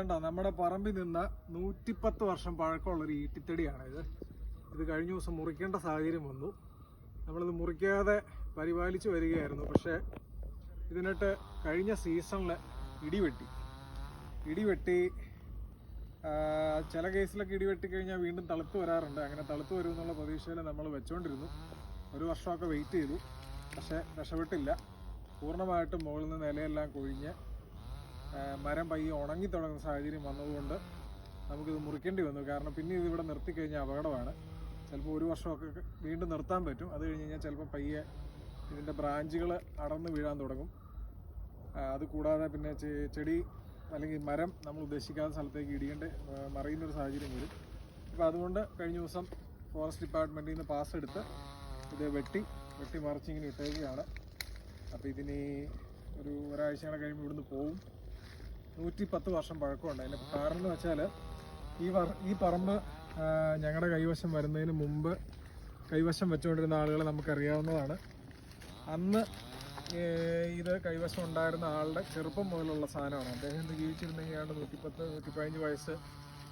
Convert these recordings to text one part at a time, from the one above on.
വേണ്ട നമ്മുടെ പറമ്പിൽ നിന്ന് നൂറ്റിപ്പത്ത് വർഷം പഴക്കമുള്ള ഒരു ഈട്ടിത്തടിയാണ് ഇത്. ഇത് കഴിഞ്ഞ ദിവസം മുറിക്കേണ്ട സാഹചര്യം വന്നു. നമ്മളിത് മുറിക്കാതെ പരിപാലിച്ച് വരികയായിരുന്നു. പക്ഷേ ഇതിനിട്ട് കഴിഞ്ഞ സീസണിൽ ഇടിവെട്ടി. ഇടിവെട്ടി ചില കേസിലൊക്കെ ഇടിവെട്ടി കഴിഞ്ഞാൽ വീണ്ടും തളുത്ത് വരാറുണ്ട്. അങ്ങനെ തളുത്ത് വരും എന്നുള്ള പ്രതീക്ഷയിൽ നമ്മൾ വെച്ചുകൊണ്ടിരുന്നു ഒരു വർഷമൊക്കെ വെയിറ്റ് ചെയ്തു. പക്ഷേ രക്ഷപ്പെട്ടില്ല പൂർണമായിട്ടും മുകളിൽ നിന്ന് നിലയെല്ലാം കൊഴിഞ്ഞ് മരം പയ്യെ ഉണങ്ങി തുടങ്ങുന്ന സാഹചര്യം വന്നതുകൊണ്ട് നമുക്കിത് മുറിക്കേണ്ടി വന്നു. കാരണം പിന്നെ ഇത് ഇവിടെ നിർത്തി കഴിഞ്ഞാൽ അപകടമാണ്. ചിലപ്പോൾ ഒരു വർഷമൊക്കെ വീണ്ടും നിർത്താൻ പറ്റും. അത് കഴിഞ്ഞ് കഴിഞ്ഞാൽ ചിലപ്പോൾ പയ്യെ ഇതിന്റെ ബ്രാഞ്ചുകൾ അടർന്ന് വീഴാൻ തുടങ്ങും. ആ, അത് കൂടാതെ പിന്നെ ചെടി അല്ലെങ്കിൽ മരം നമ്മൾ ഉദ്ദേശിക്കാത്ത സ്ഥലത്തേക്ക് ഇടിയേണ്ട മറിയുന്നൊരു സാഹചര്യം വരും. അപ്പോൾ അതുകൊണ്ട് കഴിഞ്ഞ ദിവസം ഫോറസ്റ്റ് ഡിപ്പാർട്ട്മെന്റിൽ നിന്ന് പാസ് എടുത്ത് ഇത് വെട്ടി വെട്ടി മറിച്ചിങ്ങനെ ഇട്ടേക്കുകയാണ്. അപ്പോൾ ഇതിനി ഒരു ഒരാഴ്ച കഴിയുമ്പോൾ ഇവിടുന്ന് പോവും. നൂറ്റി പത്ത് വർഷം പഴക്കമുണ്ട്. അതിന്റെ കാരണം എന്ന് വെച്ചാൽ ഈ വർ ഈ പറമ്പ് ഞങ്ങളുടെ കൈവശം വരുന്നതിന് മുമ്പ് കൈവശം വെച്ചുകൊണ്ടിരുന്ന ആളുകളെ നമുക്കറിയാവുന്നതാണ്. അന്ന് ഇത് കൈവശം ഉണ്ടായിരുന്ന ആളുടെ ചെറുപ്പം മുതലുള്ള സാധനമാണ്. അദ്ദേഹം ഇന്ന് ജീവിച്ചിരുന്നെങ്കിൽ ഏതാണ്ട് നൂറ്റിപ്പത്ത് നൂറ്റിപ്പതിനഞ്ച് വയസ്സ്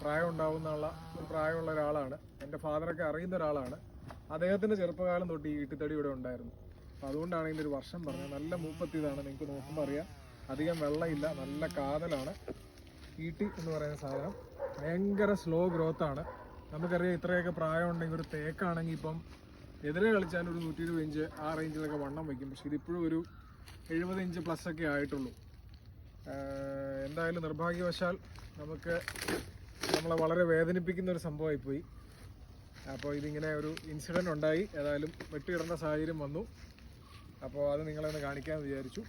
പ്രായം ഉണ്ടാവുന്നുള്ള പ്രായമുള്ള ഒരാളാണ്. എന്റെ ഫാദറൊക്കെ അറിയുന്ന ഒരാളാണ്. അദ്ദേഹത്തിന്റെ ചെറുപ്പകാലം തൊട്ട് ഈ ഈട്ടിത്തടി ഇവിടെ ഉണ്ടായിരുന്നു. അതുകൊണ്ടാണ് ഇതിന്റെ ഒരു വർഷം പറഞ്ഞത്. നല്ല മൂപ്പത്തിയതാണ്. നിങ്ങൾക്ക് നോക്കുമ്പോൾ അറിയാം. അധികം വെള്ളമില്ല നല്ല കാതലാണ്. ഈട്ടി എന്ന് പറയുന്ന സാധനം ഭയങ്കര സ്ലോ ഗ്രോത്ത് ആണ്. നമുക്കറിയാം ഇത്രയൊക്കെ പ്രായം ഉണ്ടെങ്കിൽ ഒരു തേക്കാണെങ്കിൽ ഇപ്പം എതിരെ കളിച്ചാൽ ഒരു നൂറ്റി ഇരുപത് ഇഞ്ച് ആ റേഞ്ചിലൊക്കെ വണ്ണം വയ്ക്കും. പക്ഷെ ഇതിപ്പോഴും ഒരു എഴുപത് ഇഞ്ച് പ്ലസ് ഒക്കെ ആയിട്ടുള്ളൂ. എന്തായാലും നിർഭാഗ്യവശാൽ നമുക്ക് നമ്മളെ വളരെ വേദനിപ്പിക്കുന്ന ഒരു സംഭവമായി പോയി അപ്പോൾ ഇതിങ്ങനെ ഒരു ഇൻസിഡന്റ് ഉണ്ടായി. ഏതായാലും വെട്ടിയിടേണ്ട സാഹചര്യം വന്നു. അപ്പോൾ അത് നിങ്ങളെ ഒന്ന് കാണിക്കാമെന്ന് വിചാരിച്ചു.